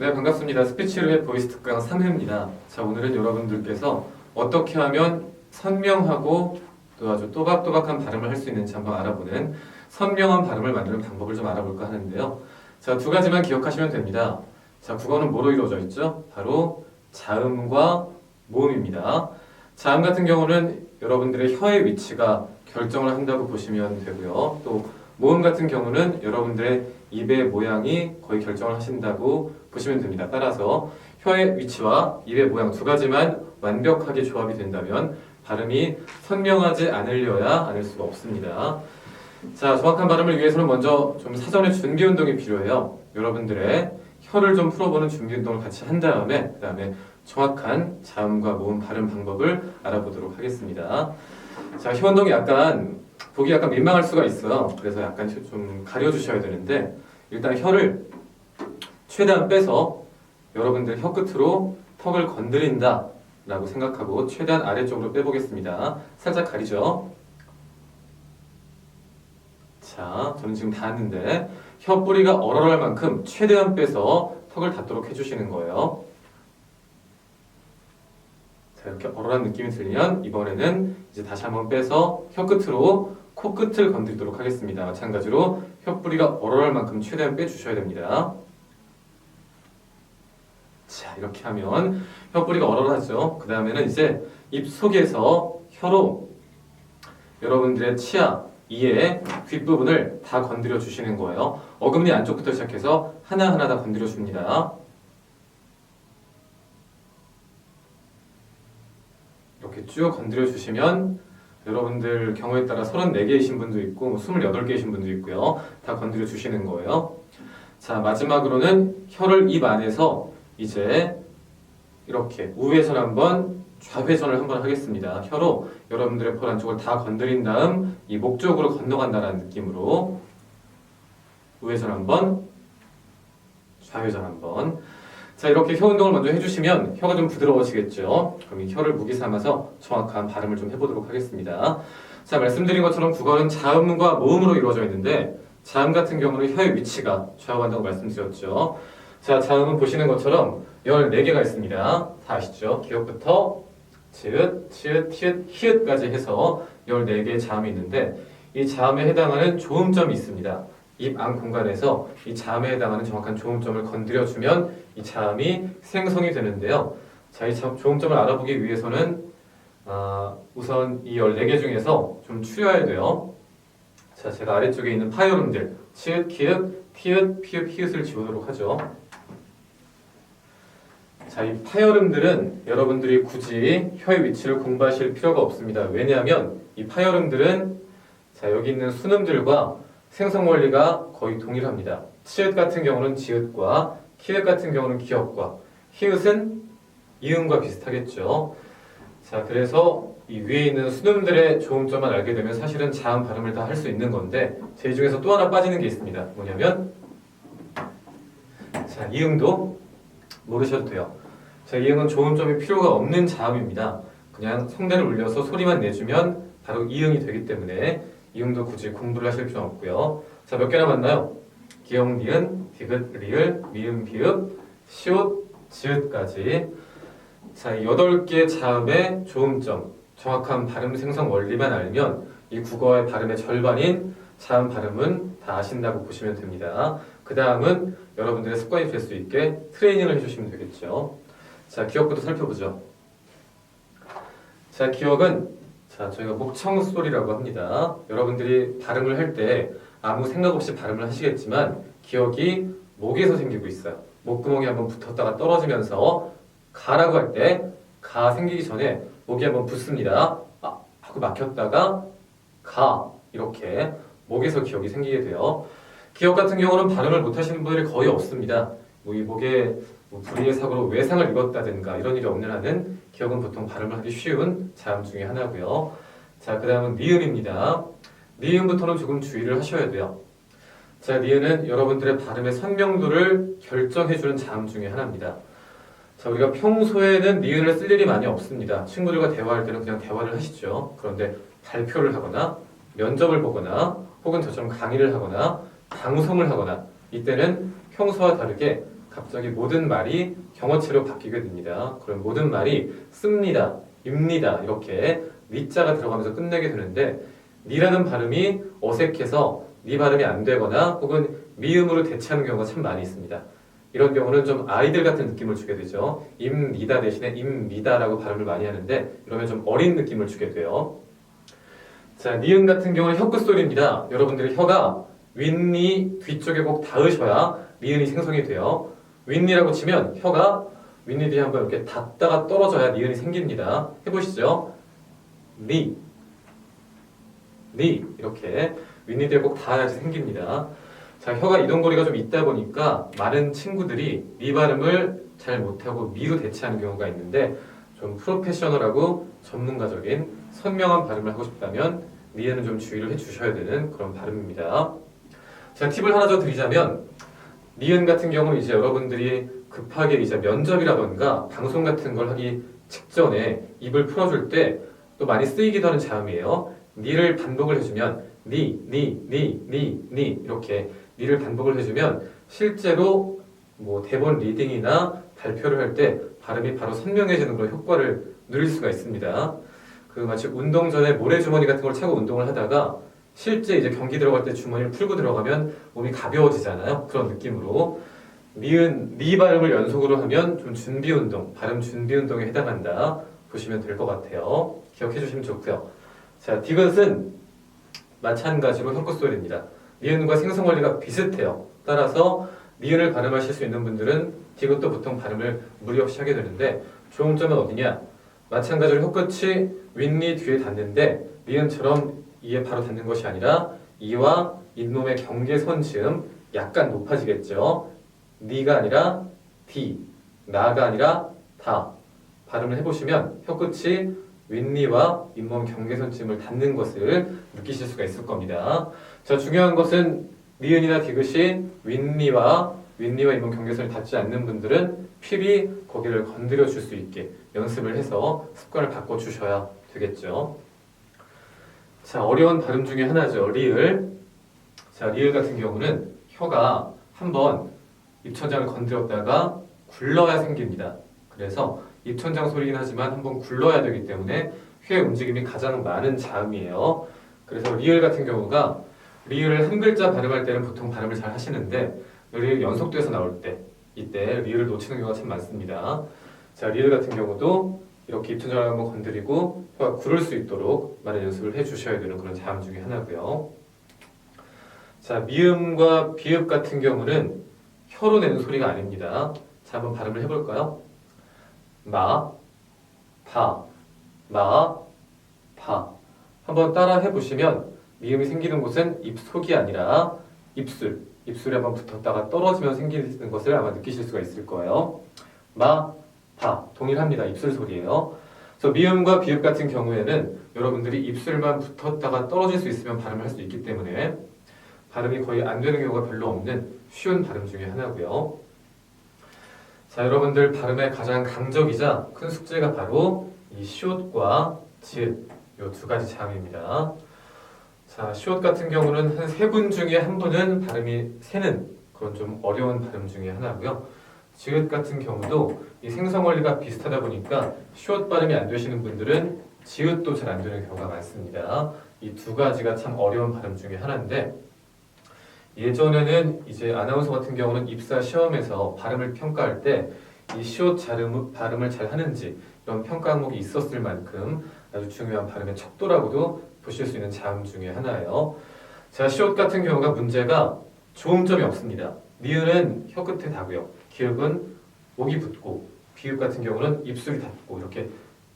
네, 반갑습니다. 스피치루의 보이스 특강 3회입니다. 자, 오늘은 여러분들께서 어떻게 하면 선명하고 또 아주 또박또박한 발음을 할 수 있는지 한번 알아보는 선명한 발음을 만드는 방법을 좀 알아볼까 하는데요. 자, 두 가지만 기억하시면 됩니다. 자, 국어는 뭐로 이루어져 있죠? 바로 자음과 모음입니다. 자음 같은 경우는 여러분들의 혀의 위치가 결정을 한다고 보시면 되고요. 또 모음 같은 경우는 여러분들의 입의 모양이 거의 결정을 하신다고 보시면 됩니다. 따라서 혀의 위치와 입의 모양 두 가지만 완벽하게 조합이 된다면 발음이 선명하지 않으려야 않을 수가 없습니다. 자, 정확한 발음을 위해서는 먼저 좀 사전에 준비 운동이 필요해요. 여러분들의 혀를 좀 풀어보는 준비 운동을 같이 한 다음에 그 다음에 정확한 자음과 모음 발음 방법을 알아보도록 하겠습니다. 자, 혀 운동이 약간 보기 약간 민망할 수가 있어요. 그래서 약간 좀 가려주셔야 되는데 일단 혀를 최대한 빼서 여러분들 혀 끝으로 턱을 건드린다 라고 생각하고 최대한 아래쪽으로 빼보겠습니다. 살짝 가리죠. 자, 저는 지금 다 했는데 혀 뿌리가 얼얼할 만큼 최대한 빼서 턱을 닫도록 해주시는 거예요. 자, 이렇게 얼얼한 느낌이 들면 이번에는 이제 다시 한번 빼서 혀 끝으로 코 끝을 건드리도록 하겠습니다. 마찬가지로 혀 뿌리가 얼얼할 만큼 최대한 빼주셔야 됩니다. 자, 이렇게 하면 혀 뿌리가 얼얼하죠. 그 다음에는 이제 입 속에서 혀로 여러분들의 치아, 이의 뒷부분을 다 건드려 주시는 거예요. 어금니 안쪽부터 시작해서 하나하나 다 건드려 줍니다. 이렇게 쭉 건드려 주시면 여러분들 경우에 따라 34개이신 분도 있고 28개이신 분도 있고요. 다 건드려 주시는 거예요. 자, 마지막으로는 혀를 입 안에서 이제 이렇게 우회전 한번 좌회전을 한번 하겠습니다. 혀로 여러분들의 볼 안쪽을 다 건드린 다음 이 목 쪽으로 건너간다는 느낌으로 우회전 한번 좌회전 한번 자 이렇게 혀 운동을 먼저 해주시면 혀가 좀 부드러워지겠죠. 그럼 이 혀를 무기 삼아서 정확한 발음을 좀 해보도록 하겠습니다. 자 말씀드린 것처럼 국어는 자음과 모음으로 이루어져 있는데 자음 같은 경우는 혀의 위치가 좌우한다고 말씀드렸죠. 자 자음은 보시는 것처럼 14개가 있습니다. 다 아시죠? 기억부터 지읒, 치읒, 티읒, 히읗까지 해서 14개의 자음이 있는데 이 자음에 해당하는 조음점이 있습니다. 입 안 공간에서 이 자음에 해당하는 정확한 조음점을 건드려주면 이 자음이 생성이 되는데요. 자, 이 자- 조음점을 알아보기 위해서는 아, 우선 이 14개 중에서 좀 추려야 돼요. 자, 제가 아래쪽에 있는 파열음들 치읒, 키읔, 티읒, 피읒, 히읗을 지우도록 하죠. 자, 이 파열음들은 여러분들이 굳이 혀의 위치를 공부하실 필요가 없습니다. 왜냐하면 이 파열음들은 자, 여기 있는 순음들과 생성 원리가 거의 동일합니다. 치읓 같은 경우는 지읒과 키읔 같은 경우는 기역과 히읗은 이음과 비슷하겠죠. 자, 그래서 이 위에 있는 순음들의 조음점만 알게 되면 사실은 자음 발음을 다 할 수 있는 건데 제 중에서 또 하나 빠지는 게 있습니다. 뭐냐면 자, 이응도 모르셔도 돼요. 자, 이응은 조음점이 필요가 없는 자음입니다. 그냥 성대를 울려서 소리만 내주면 바로 이응이 되기 때문에 이응도 굳이 공부를 하실 필요 없고요. 자, 몇개 남았나요? 기역, 니은, 디귿, 리을, 미음, 비읍, 시옷, 지읒까지. 자, 이 여덟 개 자음의 조음점, 정확한 발음 생성 원리만 알면 이 국어의 발음의 절반인 자음 발음은 다 아신다고 보시면 됩니다. 그 다음은 여러분들의 습관이 될 수 있게 트레이닝을 해주시면 되겠죠. 자, 기억부터 살펴보죠. 자, 기억은 자, 저희가 목청 소리라고 합니다. 여러분들이 발음을 할 때 아무 생각 없이 발음을 하시겠지만 기억이 목에서 생기고 있어요. 목구멍이 한번 붙었다가 떨어지면서 가라고 할 때 가 생기기 전에 목이 한번 붙습니다. 아, 하고 막혔다가 가 이렇게 목에서 기억이 생기게 돼요. 기억 같은 경우는 발음을 못 하시는 분들이 거의 없습니다. 뭐이 목에 뭐 불의의 사고로 외상을 입었다든가 이런 일이 없는 한은 기억은 보통 발음을 하기 쉬운 자음 중에 하나고요. 자, 그 다음은 니은입니다. 니은부터는 조금 주의를 하셔야 돼요. 자, 니은은 여러분들의 발음의 선명도를 결정해주는 자음 중에 하나입니다. 자, 우리가 평소에는 니은을 쓸 일이 많이 없습니다. 친구들과 대화할 때는 그냥 대화를 하시죠. 그런데 발표를 하거나 면접을 보거나 혹은 저처럼 강의를 하거나 방송을 하거나 이때는 평소와 다르게 갑자기 모든 말이 경어체로 바뀌게 됩니다. 그럼 모든 말이 씁니다, 입니다 이렇게 니자가 들어가면서 끝내게 되는데 니라는 발음이 어색해서 니 발음이 안 되거나 혹은 미음으로 대체하는 경우가 참 많이 있습니다. 이런 경우는 좀 아이들 같은 느낌을 주게 되죠. 임니다 대신에 임미다라고 발음을 많이 하는데 이러면 좀 어린 느낌을 주게 돼요. 자, 니은 같은 경우는 혀 끝 소리입니다. 여러분들의 혀가 윗니 뒤쪽에 꼭 닿으셔야 니은이 생성이 돼요. 윗니라고 치면 혀가 윗니 뒤에 한번 이렇게 닿다가 떨어져야 니은이 생깁니다. 해보시죠. 니, 니 이렇게 윗니 뒤에 꼭 닿아야지 생깁니다. 자, 혀가 이동거리가 좀 있다 보니까 많은 친구들이 미 발음을 잘 못하고 미로 대체하는 경우가 있는데 좀 프로페셔널하고 전문가적인 선명한 발음을 하고 싶다면 미에는 좀 주의를 해주셔야 되는 그런 발음입니다. 자, 팁을 하나 더 드리자면 니은 같은 경우 이제 여러분들이 급하게 이제 면접이라던가 방송 같은 걸 하기 직전에 입을 풀어줄 때 또 많이 쓰이기도 하는 자음이에요. 니를 반복을 해주면 니, 니, 니, 니, 니 이렇게 니를 반복을 해주면 실제로 뭐 대본 리딩이나 발표를 할 때 발음이 바로 선명해지는 그런 효과를 누릴 수가 있습니다. 그 마치 운동 전에 모래주머니 같은 걸 차고 운동을 하다가 실제 이제 경기 들어갈 때 주머니를 풀고 들어가면 몸이 가벼워지잖아요. 그런 느낌으로 미은 미 발음을 연속으로 하면 좀 준비 운동, 발음 준비 운동에 해당한다 보시면 될 것 같아요. 기억해 주시면 좋고요. 자, 디귿은 마찬가지로 혀끝 소리입니다. 미은과 생성 원리가 비슷해요. 따라서 미은을 발음하실 수 있는 분들은 디귿도 보통 발음을 무리 없이 하게 되는데 좋은 점은 어디냐? 마찬가지로 혀끝이 윗니 뒤에 닿는데 미은처럼 이에 바로 닿는 것이 아니라 이와 잇몸의 경계선 즈음 약간 높아지겠죠. 니가 아니라 디, 나가 아니라 다 발음을 해보시면 혀끝이 윗니와 잇몸 경계선쯤을 닿는 것을 느끼실 수가 있을 겁니다. 자 중요한 것은 니은이나 디귿이 윗니와 윗니와 잇몸 경계선이 닿지 않는 분들은 필히 거기를 건드려 줄 수 있게 연습을 해서 습관을 바꿔 주셔야 되겠죠. 자 어려운 발음 중에 하나죠 리을. 자 리을 같은 경우는 혀가 한번 입천장을 건드렸다가 굴러야 생깁니다. 그래서 입천장 소리긴 하지만 한번 굴러야 되기 때문에 휘의 움직임이 가장 많은 자음이에요. 그래서 리을 같은 경우가 리을을 한 글자 발음할 때는 보통 발음을 잘 하시는데 리을 연속돼서 나올 때 이때 리을을 놓치는 경우가 참 많습니다. 자 리을 같은 경우도 이렇게 입천장을 한번 건드리고 구를 수 있도록 많은 연습을 해주셔야 되는 그런 자음 중에 하나고요. 자 미음과 비읍 같은 경우는 혀로 내는 소리가 아닙니다. 자 한번 발음을 해볼까요? 마, 파, 마, 파. 한번 따라 해보시면 미음이 생기는 곳은 입속이 아니라 입술, 입술에 한번 붙었다가 떨어지면 생기는 것을 아마 느끼실 수가 있을 거예요. 마, 파. 동일합니다. 입술 소리예요. 그래서 미음과 비읍 같은 경우에는 여러분들이 입술만 붙었다가 떨어질 수 있으면 발음을 할 수 있기 때문에 발음이 거의 안 되는 경우가 별로 없는 쉬운 발음 중에 하나고요. 자, 여러분들 발음의 가장 강적이자 큰 숙제가 바로 이 시옷과 지읒 요두 가지 자음입니다. 자, 시옷 같은 경우는 한 세 분 중에 한 분은 발음이 새는 그런 좀 어려운 발음 중에 하나고요. 지읒 같은 경우도 이 생성 원리가 비슷하다 보니까 시옷 발음이 안 되시는 분들은 지읒도 잘 안 되는 경우가 많습니다. 이 두 가지가 참 어려운 발음 중에 하나인데 예전에는 이제 아나운서 같은 경우는 입사 시험에서 발음을 평가할 때 이 시옷 발음, 발음을 잘 하는지 이런 평가 항목이 있었을 만큼 아주 중요한 발음의 척도라고도 보실 수 있는 자음 중에 하나예요. 자, 시옷 같은 경우가 문제가 조음점이 없습니다. 니은은 혀 끝에 닿고요. 기읍은 목이 붙고 비읍 같은 경우는 입술이 닿고 이렇게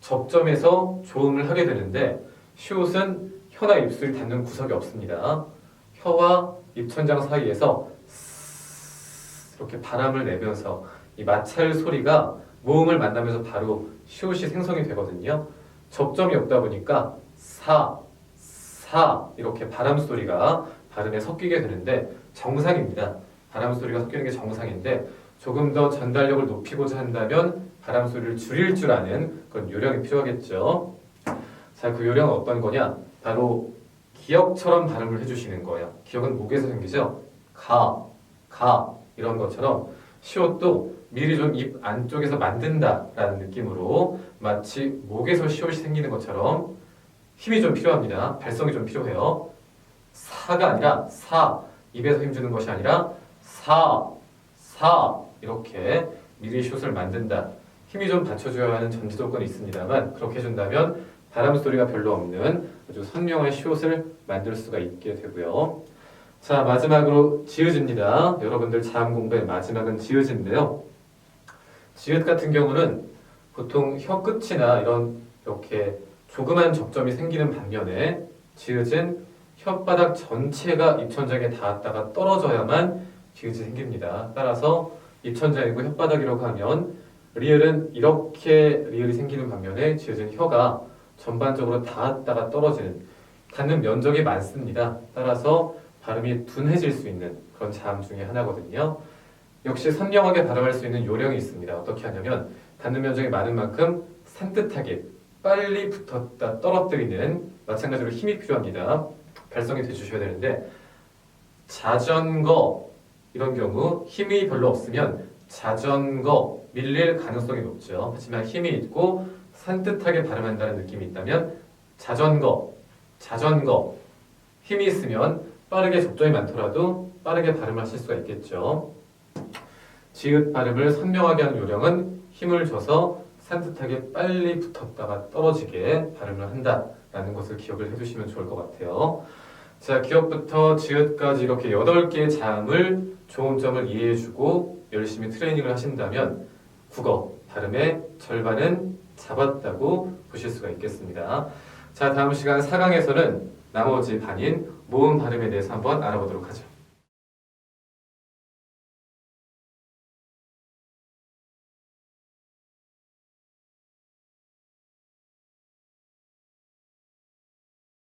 접점에서 조음을 하게 되는데 시옷은 혀나 입술이 닿는 구석이 없습니다. 혀와 입천장 사이에서 이렇게 바람을 내면서 이 마찰 소리가 모음을 만나면서 바로 시옷이 생성이 되거든요. 접점이 없다 보니까 사, 사 이렇게 바람 소리가 발음에 섞이게 되는데 정상입니다. 바람 소리가 섞이는 게 정상인데 조금 더 전달력을 높이고자 한다면 바람 소리를 줄일 줄 아는 그런 요령이 필요하겠죠. 자, 그 요령은 어떤 거냐? 바로 기억처럼 발음을 해주시는 거예요. 기억은 목에서 생기죠. 가, 가 이런 것처럼 시옷도 미리 좀 입 안쪽에서 만든다라는 느낌으로 마치 목에서 시옷이 생기는 것처럼 힘이 좀 필요합니다. 발성이 좀 필요해요. 사가 아니라 사 입에서 힘주는 것이 아니라 사, 사 이렇게 미리 숏을 만든다. 힘이 좀 받쳐줘야 하는 전제 조건이 있습니다만 그렇게 해준다면 바람 소리가 별로 없는 아주 선명한 숏을 만들 수가 있게 되고요. 자 마지막으로 지읒입니다. 여러분들 자음 공부의 마지막은 지읒인데요. 지읒 같은 경우는 보통 혀 끝이나 이런 이렇게 조그만 접점이 생기는 반면에 지읒은 혓바닥 전체가 입천장에 닿았다가 떨어져야만 지읒이 생깁니다. 따라서 입천장이고 혓바닥이라고 하면 리을은 이렇게 리을이 생기는 반면에 지읒은 혀가 전반적으로 닿았다가 떨어지는 닿는 면적이 많습니다. 따라서 발음이 둔해질 수 있는 그런 자음 중에 하나거든요. 역시 선명하게 발음할 수 있는 요령이 있습니다. 어떻게 하냐면 닿는 면적이 많은 만큼 산뜻하게 빨리 붙었다 떨어뜨리는 마찬가지로 힘이 필요합니다. 발성이 돼주셔야 되는데 자전거 이런 경우 힘이 별로 없으면 자전거 밀릴 가능성이 높죠. 하지만 힘이 있고 산뜻하게 발음한다는 느낌이 있다면 자전거, 자전거 힘이 있으면 빠르게 접점이 많더라도 빠르게 발음하실 수가 있겠죠. 지읒 발음을 선명하게 하는 요령은 힘을 줘서 산뜻하게 빨리 붙었다가 떨어지게 발음을 한다라는 것을 기억을 해두시면 좋을 것 같아요. 자, 기억부터 지읒까지 이렇게 8개의 자음을 좋은 점을 이해해주고 열심히 트레이닝을 하신다면 국어 발음의 절반은 잡았다고 보실 수가 있겠습니다. 자, 다음 시간 4강에서는 나머지 반인 모음 발음에 대해서 한번 알아보도록 하죠.